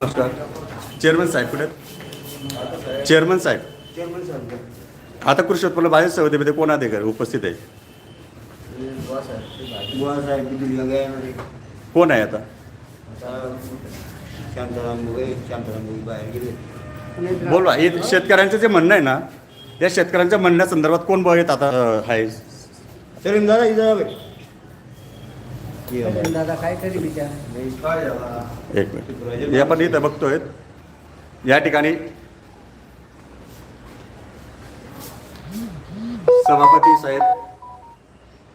नमस्कार. चेअरमन साहेब कुठे चेअरमन साहेब चेअरमन साहेब. आता कृषी उत्पन्न बाहेर सौदेमध्ये कोण घर उपस्थित आहे? कोण आहे आता? बाहेर बोलवा हे शेतकऱ्यांचं जे म्हणणं आहे ना या शेतकऱ्यांच्या म्हणण्यासंदर्भात कोण बघ येत आता अं, आहे. दादा काय तरी विचार. एक मिनिट. हे आपण इथं बघतोय. या ठिकाणी सभापती साहेब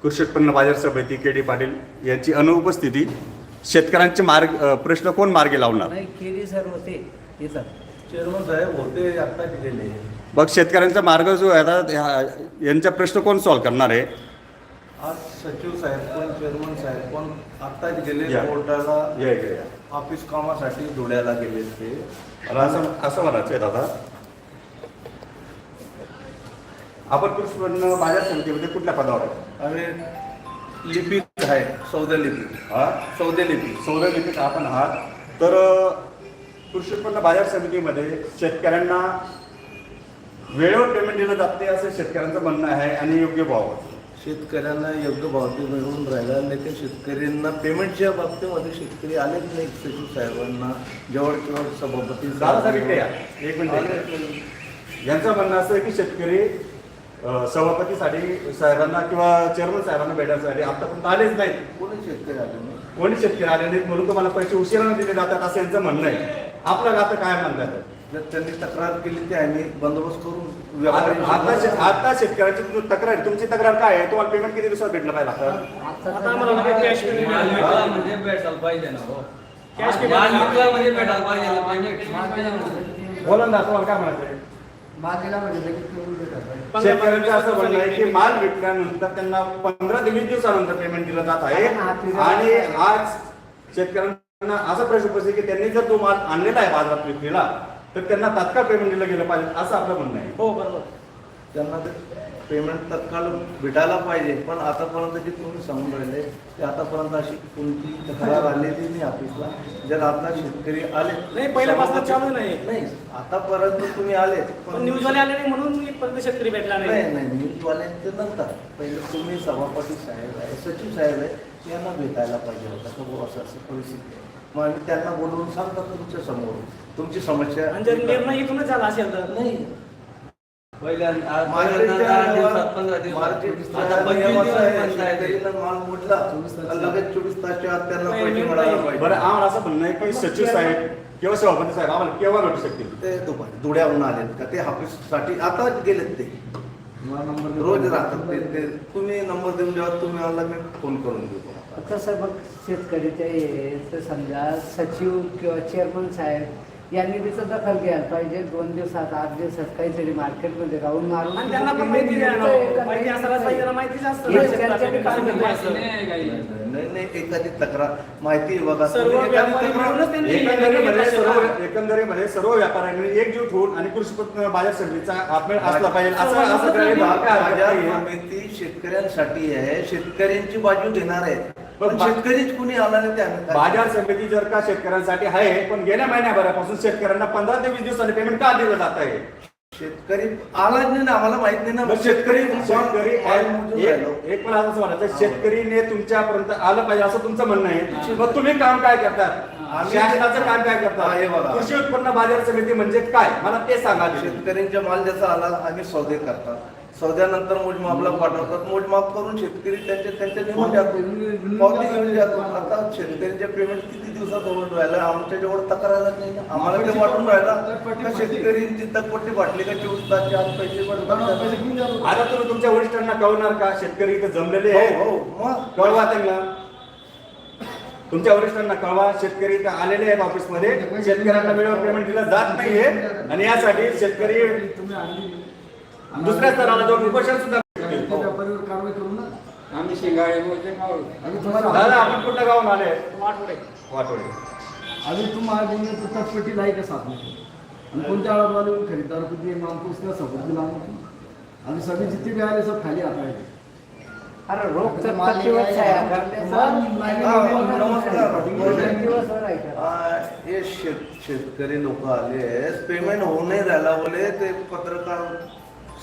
कृषी उत्पन्न बाजार समिती के डी पाटील यांची अनुपस्थिती शेतकऱ्यांचे मार्ग अं, प्रश्न कोण मार्गी लावणार? नाही केली सर होते. येतात. चेअरमन साहेब होते आत्ता गेलेले मग शेतकऱ्यांचा मार्ग जो आहे आता ह्या- यांचा प्रश्न कोण सॉल्व्ह करणार आहे? आज सचिव साहेब पण चेअरमन साहेब पण आत्ताच गेले या. कोर्टाला या इकडे या. ऑफिस कामासाठी धुळ्याला गेले ते. मला असं असं म्हणायचं आहे दादा? आपण कृषी उत्पन्न बाजार समितीमध्ये कुठल्या पदावर आहे? आणि लिपिक आहे सौद्या लिपिक हा? सौदे लिपिक सौर लिपिक आपण आहात. तर अ, कृषी उत्पन्न बाजार समितीमध्ये शेतकऱ्यांना वेळेवर पेमेंट दिलं जात नाही असं शेतकऱ्यांचं म्हणणं आहे आणि योग्य भाव शेतकऱ्यांना योग्य भाव ते मिळवून राहिला नाही ते शेतकऱ्यांना पेमेंटच्या बाबतीमध्ये शेतकरी आलेच नाही सचिव साहेबांना जवळ जवळ सभापती. एक मिनिट. यांचं म्हणणं असं आहे की शेतकरी सभापतीसाठी साहेबांना किंवा चेअरमन साहेबांना भेटण्यासाठी आतापर्यंत आलेच नाहीत. कोणी शेतकरी आले नाही कोणी शेतकरी आले नाहीत म्हणून तुम्हाला पैसे उशिराने दिले जातात असं यांचं म्हणणं आहे. आपलं आता काय म्हणतात? जर त्यांनी तक्रार केली ते आम्ही बंदोबस्त करून आता व्यापारी शे- आता शेतकऱ्याची तुम- तक्रार तुमची तक्रार काय आहे? तुम्हाला पेमेंट किती दिवसात भेटलं पाहिजे आता? आता आम्हाला कॅश म्हणजे भेटायला पाहिजे ना हो. कॅश म्हणजे भेटायला पाहिजे बोला ना तुम्हाला काय म्हणायचं मागेला म्हणजे लगेच करून देतात बाई. शेतकऱ्यांचं असं म्हणणं आहे की माल विकल्यानंतर त्यांना पंधरा ते वीस दिवसानंतर पेमेंट दिलं जात आहे. आणि आज शेतकऱ्यांना असा प्रश्न उपस्थित की त्यांनी जर तो माल आणलेला आहे बाजारात विक्रीला तर त्यांना तात्काळ पेमेंट दिलं गेलं पाहिजे असं आपलं म्हणणं आहे. हो बरोबर. त्यांना ते पेमेंट तत्काळ भेटायला पाहिजे पण आतापर्यंत जे तुम्ही सांगून राहिले ते आतापर्यंत अशी कोणती तक्रार आलेली नाही ऑफिसला. जर आता शेतकरी आले नाही, पहिल्यापासून चालू नाही. नाही आतापर्यंत तुम्ही आले पण न्यूजवाले आले नाही म्हणून मी पर्यंत शेतकरी भेटला नाही. नाही नाही न्यूजवाल्यांचे नंतर. पहिले तुम्ही सभापती साहेब आहे सचिव साहेब आहे यांना भेटायला पाहिजे होता असं असं परिस्थिती आहे. मग आम्ही त्यांना बोलवून सांगतो तुमच्यासमोर तुमची समस्या आणि जर निर्णय इथूनच झाला असेल तर? नाही. लगेच चोवीस तासच्या आत त्यांना पैसे मिळायला पाहिजे. बरं आम्हाला असं म्हणणं आहे की सचिव साहेब किंवा सभापती साहेब आम्हाला केव्हा भेटू शकतील? ते दुपारी धुळ्याहून आलेत का? ते ऑफिससाठी आता गेलेत ते. रोज राहतात ते. ते तुम्ही नंबर देऊन जेव्हा तुम्ही आला मी फोन करून देतो कसं बघ शेतकरीच्या हे तर समजा सचिव किंवा चेअरमन साहेब यांनी तिचं दखल घ्यायला पाहिजे. दोन दिवसात आठ दिवसात काहीतरी मार्केटमध्ये राहून मारून आणि त्यांना पण माहिती हो. माहिती असायला पाहिजे माहितीच असतं. हे त्यांच्या. नाही नाही एखादी तक्रार. माहिती बघा सर्व व्यापारी मिळूनच त्यांनी एकंदरीमध्ये सर्व एकंदरीमध्ये सर्व व्यापाऱ्यांनी एकजूट होऊन आणि कृषी उत्पन्न बाजार समितीचा आपमेळ असला पाहिजे. असं असं भाग बाजार. समिती शेतकऱ्यांसाठी आहे. शेतकऱ्यांची बाजू घेणार आहे पण पण बा- शेतकरीच कुणी आला नाही बाजार समिती जर का शेतकऱ्यांसाठी आहे पण गेल्या महिन्याभरापासून शेतकऱ्यांना पंधरा ते वीस दिवसांनी पेमेंट का दिलं जात आहे? शेतकरी आलाच नाही ना आम्हाला माहीत नाही ना. मग शेतकरी शेतकरी पाय मोजून राहिलो. एक एक मला असं म्हणायचं शेतकरीने तुमच्यापर्यंत आलं पाहिजे असं तुमचं म्हणणं आहे. मग तुम्ही काम काय करतात आम्ही- शासनाचं काम काय हे बघा. करतात कृषी उत्पन्न बाजार समिती म्हणजे काय? मला ते सांगा आधी. शेतकऱ्यांच्या माल ज्याचा आला आम्ही सौदे करतात. सौद्यानंतर मोजमापला पाठवतात. मोजमाप करून शेतकरी त्यांच्या त्यांच्या निघून जातो पावती घेऊन जातो. आता शेतकऱ्यांचे पेमेंट किती दिवसात होऊन राहिलं? आमच्या जवळ तक्रारच नाही आम्हाला ते वाटून राहिला. का शेतकऱ्यांची तकपट्टी वाटली का चोवीस आत पैसे आता तुम्ही तुमच्या वरिष्ठांना कळवणार का? शेतकरी इथे जमलेले हो आहे हो. मग? कळवा त्यांना. तुमच्या वरिष्ठांना कळवा. शेतकरी इथे आलेले आहेत ऑफिसमध्ये. शेतकऱ्यांना वेळेवर पेमेंट दिलं जात नाहीये. आणि यासाठी शेतकरी दुसऱ्या स्तराला जाऊन उपोषण सुद्धा. आम्ही शिंगाळे मोजे दादा आपण कुठल्या गावून आले वाटोडे. वाटोडे अभी तुम आज बोलने तो तटपटी लाई के साथ में हम कोणत्या को खरीदार को दिए मैं हमको उसका सबूत दिलाऊंगा अभी सभी जितने भी आ रहे सब खाली आता है अरे रोग तर छाया करण्याचं हा, शेत शेतकरी लोक आले पेमेंट होऊ नाही राहिला बोले ते पत्रकार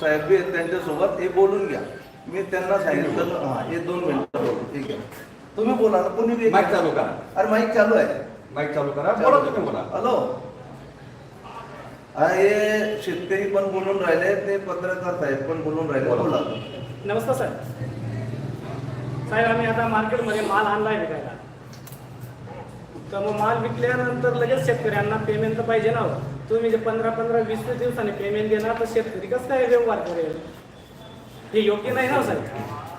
साहेब बी त्यांच्यासोबत हे बोलून घ्या. मी त्यांना सांगितलं हा हे दोन मिनिटं बोलू ठीक आहे. तुम्ही बोला ना कोणी बी माईक चालू करा. अरे माईक चालू आहे. माईक चालू करा. बोला तुम्ही बोला. हॅलो. हा हे शेतकरी पण बोलून राहिले ते पत्रकार साहेब पण बोलून राहिले. बोला. नमस्कार साहेब. साहेब आम्ही आता मार्केटमध्ये माल आणलाय विकायला. तर मग माल विकल्यानंतर लगेच शेतकऱ्यांना पेमेंट तर पाहिजे ना हो. तुम्ही जे पंधरा पंधरा वीस वीस दिवसांनी पेमेंट देणार तर शेतकरी कसं काय व्यवहार करेल? हे योग्य नाही ना हो, साहेब.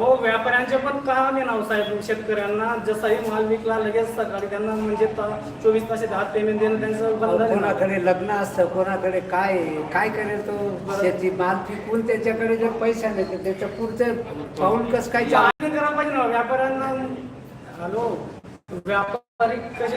अहो व्यापाऱ्यांचे पण काम आहे ना हो साहेब शेतकऱ्यांना जसाही माल विकला लगेच सकाळी त्यांना म्हणजे त- चोवीस तासाच्या आत पेमेंट देणं त्यांचं आहे ना. कोणाकडे लग्न असतं कोणाकडे काय आहे, काय करेल तो शेती माल पिकून त्याच्याकडे जर पैसा नाही तर त्याचं पुढचं पाऊल कसं काय चालू? चालू करायला पाहिजे ना व्यापाऱ्यांना हॅलो व्यापारी कसे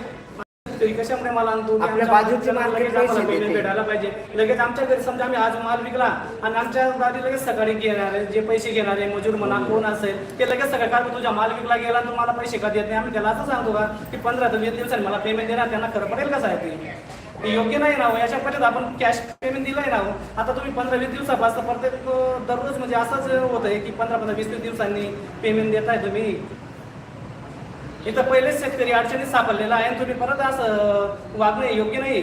तरी कशामुळे मला आणतो मी आपल्या आमच्या बाजूचे market लगेच आम्हाला पैसे payment देते. भेटायला पाहिजे लगेच आमच्या घरी समजा आम्ही आज माल विकला आणि आमच्या गाडी लगेच सकाळी घेणार जे पैसे घेणारे मजूर म्हणा कोण असेल ते लगेच सकाळी काय तुझा माल विकला गेला तर मला पैसे का देत नाही आम्ही त्याला असं सांगतो का की पंधरा ते वीस दिवसांनी मला पेमेंट देणार त्यांना खरं पडेल का साहेब ते? हे योग्य नाही ना हो. याच्या पद्धतीत आपण कॅश पेमेंट दिलंय ना हो. आता तुम्ही पंधरा वीस दिवसापासून प्रत्येक अं, दररोज म्हणजे असंच होत आहे की पंधरा पंधरा वीस वीस दिवसांनी पेमेंट देताय तुम्ही इथं पहिलेच शेतकरी अडचणीत सापडलेला आहे आणि तुम्ही परत असं वागणं योग्य नाही.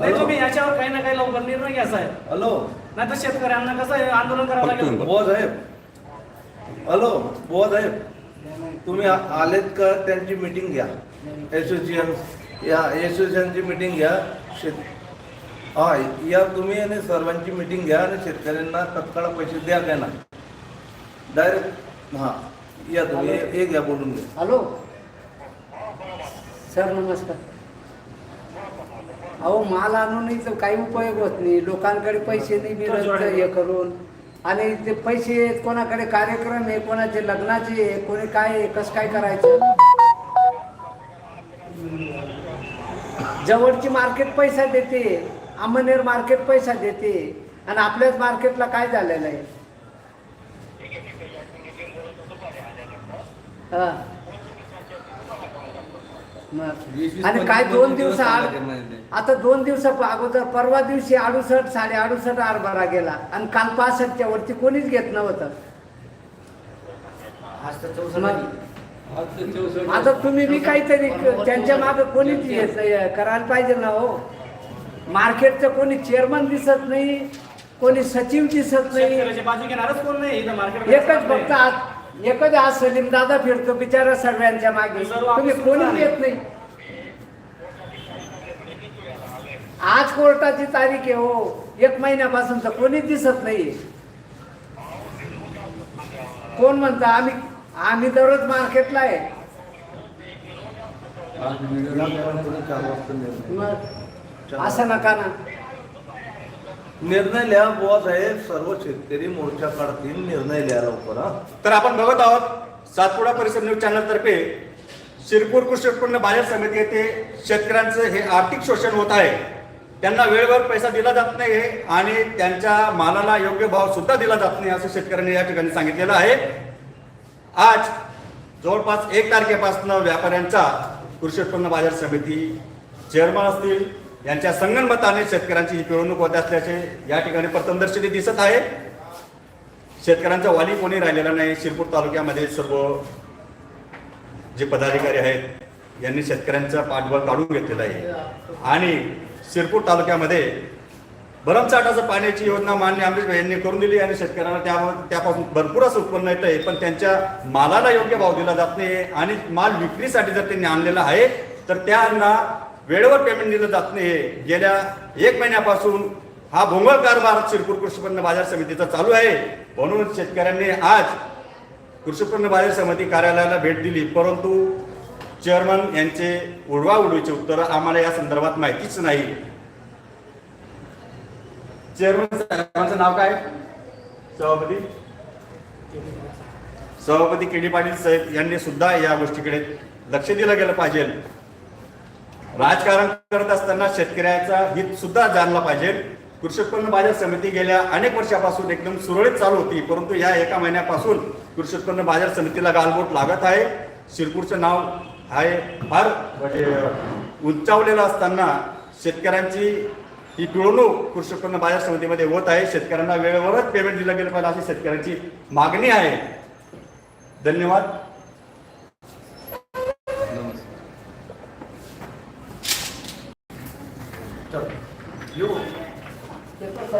नाही तुम्ही याच्यावर काही ना काही लवकर निर्णय घ्या साहेब. हॅलो. नाही तर शेतकऱ्यांना कसं आहे, आंदोलन करावं लागेल. बुवा साहेब. हॅलो बुवा साहेब. तुम्ही आ- आलेत का त्यांची मीटिंग घ्या. असोसिएशन या असोसिएशनची मीटिंग घ्या. शेत हा या तुम्ही आणि सर्वांची मीटिंग घ्या आणि शेतकऱ्यांना तत्काळ पैसे द्या काय ना डायरेक्ट हां या तुम्ही हे- हे घ्या बोलून घ्या. हॅलो. सर नमस्कार. अहो माल आणूनही तर काही उपयोग होत नाही. लोकांकडे पैसे नाही मिळत हे करून. आणि ते पैसे कोणाकडे कार्यक्रम आहे कोणाचे लग्नाचे आहे कोणी काय आहे, कसं काय करायचं? जवळची मार्केट पैसा देते अमनेर मार्केट पैसा देते. आणि आपल्याच मार्केटला काय झालेलं आहे? मग. आणि काय दोन दिवस आड आता दोन दिवसा अगोदर परवा दिवशी अडुसष्ट साडे अडुसष्ट हरभरा गेला. आणि काल पासष्टच्या वरती कोणीच घेत नव्हतं. आता तुम्ही बी काहीतरी त्यांच्या मागे कोणीच करायला पाहिजे ना हो. मार्केटचं कोणी चेअरमन दिसत नाही कोणी सचिव दिसत नाही. शेतकऱ्याची बाजू घेणारच कोण नाही इथं मार्केट एकच फक्त आज एकच आज सलीम दादा फिरतो बिचारा सर्वांच्या मागे. सर्व तुम्ही आहे. येत नाही. आज कोर्टाची तारीख आहे हो. एक महिन्यापासून तर कोणीच दिसत नाही कोण म्हणतं आम्ही आम्ही दररोज मार्केटला आहे. असं नका ना. निर्णय लिहा बुवा साहेब. सर्व शेतकरी मोर्चा काढतील निर्णय लिहा लवकर हा. तर आपण बघत आहोत सातपुडा परिसर न्यूज चॅनल तर्फे शिरपूर कृषी उत्पन्न बाजार समिती येथे शेतकऱ्यांचं हे आर्थिक शोषण होत आहे. त्यांना वेळेवर पैसा दिला जात नाही आणि त्यांच्या मालाला योग्य भाव सुद्धा दिला जात नाही असं शेतकऱ्यांनी या ठिकाणी सांगितलेलं आहे. आज जवळपास एक तारखेपासून व्यापाऱ्यांचा कृषी उत्पन्न बाजार समिती चेअरमन असतील यांच्या संगणमताने शेतकऱ्यांची ही पिळवणूक होत असल्याचे या ठिकाणी प्रथमदर्शनी दिसत आहे. शेतकऱ्यांचा वाली कोणी राहिलेला नाही शिरपूर तालुक्यामध्ये सर्व जे पदाधिकारी आहेत यांनी शेतकऱ्यांचा पाठबळ काढून घेतलेला आहे. आणि शिरपूर तालुक्यामध्ये भरमसाठाचं पाण्याची योजना मान्य अमरीश यांनी करून दिली आणि शेतकऱ्यांना त्या त्यापासून भरपूर असं उत्पन्न येत आहे पण त्यांच्या मालाला योग्य भाव दिला जात नाही आणि माल विक्रीसाठी जर त्यांनी आणलेला आहे तर त्यांना वेळेवर पेमेंट दिलं जात नाही. गेल्या एक महिन्यापासून हा भोंगळ कारभार शिरपूर कृषी उत्पन्न बाजार समितीचा चालू आहे. म्हणून शेतकऱ्यांनी आज कृषी उत्पन्न बाजार समिती कार्यालयाला भेट दिली. परंतु चेअरमन यांचे उडवाउडवीचे उत्तर आम्हाला या संदर्भात माहितीच नाही. चेअरमन साहेबांचं नाव काय? सभापती? सभापती के डी पाटील साहेब यांनी सुद्धा या गोष्टीकडे लक्ष दिलं गेलं पाहिजे. राजकारण करत असताना शेतकऱ्याचा हित सुद्धा जाणला पाहिजे. कृषी उत्पन्न बाजार समिती गेल्या अनेक वर्षापासून एकदम सुरळीत चालू होती परंतु या एका महिन्यापासून कृषी उत्पन्न बाजार समितीला गालबोट लागत आहे. शिरपूरचं नाव आहे फार उंचावलेलं असताना शेतकऱ्यांची ही पिळवणूक कृषी उत्पन्न बाजार समितीमध्ये होत आहे. शेतकऱ्यांना वेळेवरच पेमेंट दिलं गेलं पाहिजे अशी शेतकऱ्यांची मागणी आहे. धन्यवाद.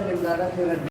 येऊ ते पण चालेल दादा, ते